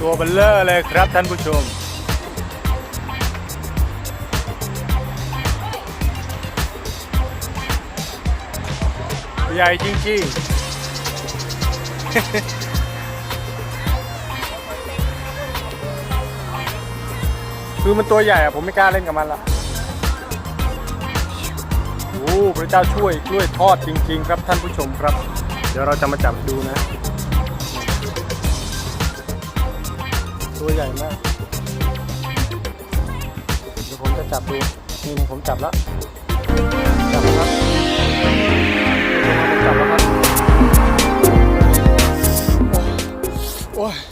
ตัวเบลเลอร์เลยครับท่านผู้ชม ใหญ่จริงๆคือมันตัวใหญ่อะผมไม่กล้าเล่นกับมันละโอ้พระเจ้าช่วยกล้วยทอดจริง ๆ ครับท่านผู้ชมครับ เดี๋ยวเราจะมาจับดูนะ ตัวใหญ่มาก เดี๋ยวผมจะจับดูนี่ผมจับแล้ว จับแล้วครับจับแล้วครับ โอ้ย